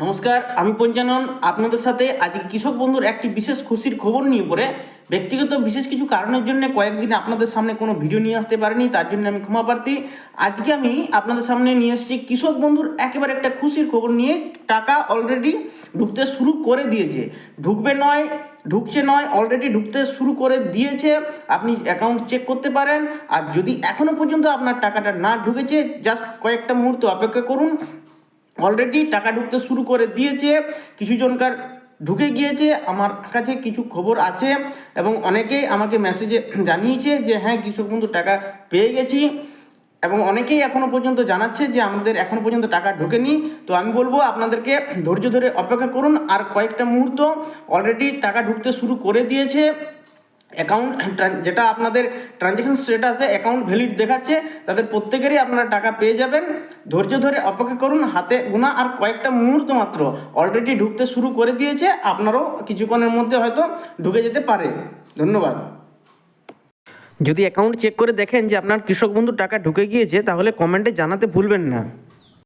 নমস্কার, আমি পঞ্চানন। আপনাদের সাথে আজকে কৃষক বন্ধুর একটি বিশেষ খুশির খবর নিয়ে পড়ে। ব্যক্তিগত বিশেষ কিছু কারণের জন্য কয়েকদিন আপনাদের সামনে কোনো ভিডিও নিয়ে আসতে পারিনি, তার জন্য আমি ক্ষমা প্রার্থী। আজকে আমি আপনাদের সামনে নিয়ে এসেছি কৃষক বন্ধুর একেবারে একটা খুশির খবর নিয়ে। টাকা অলরেডি ঢুকতে শুরু করে দিয়েছে। ঢুকবে নয়, ঢুকছে নয় অলরেডি ঢুকতে শুরু করে দিয়েছে। আপনি অ্যাকাউন্ট চেক করতে পারেন। আর যদি এখনও পর্যন্ত আপনার টাকাটা না ঢুকেছে জাস্ট কয়েকটা মুহূর্ত অপেক্ষা করুন। অলরেডি টাকা ঢুকতে শুরু করে দিয়েছে কিছু জনকার ঢুকে গিয়েছে, আমার কাছে কিছু খবর আছে এবং অনেকেই আমাকে মেসেজে জানিয়েছে যে হ্যাঁ কৃষক বন্ধু, টাকা পেয়ে গেছি। এবং অনেকেই এখনও পর্যন্ত জানাচ্ছে যে, আমাদের এখনও পর্যন্ত টাকা ঢোকেনি। তো আমি বলব, আপনাদেরকে ধৈর্য ধরে অপেক্ষা করুন। আর কয়েকটা মুহূর্ত অলরেডি টাকা ঢুকতে শুরু করে দিয়েছে। অ্যাকাউন্ট যেটা আপনাদের ট্রানজ্যাকশন স্ট্যাটাসে অ্যাকাউন্ট ভ্যালিড দেখাচ্ছে, তাদের প্রত্যেকেরই আপনারা টাকা পেয়ে যাবেন। ধৈর্য ধরে অপেক্ষা করুন, হাতে গোনা আর কয়েকটা মুহূর্ত মাত্র। অলরেডি ঢুকতে শুরু করে দিয়েছে, আপনারও কিছুক্ষণের মধ্যে হয়তো ঢুকে যেতে পারে। ধন্যবাদ। যদি অ্যাকাউন্ট চেক করে দেখেন যে আপনার কৃষক বন্ধু টাকা ঢুকে গিয়েছে, তাহলে কমেন্টে জানাতে ভুলবেন না।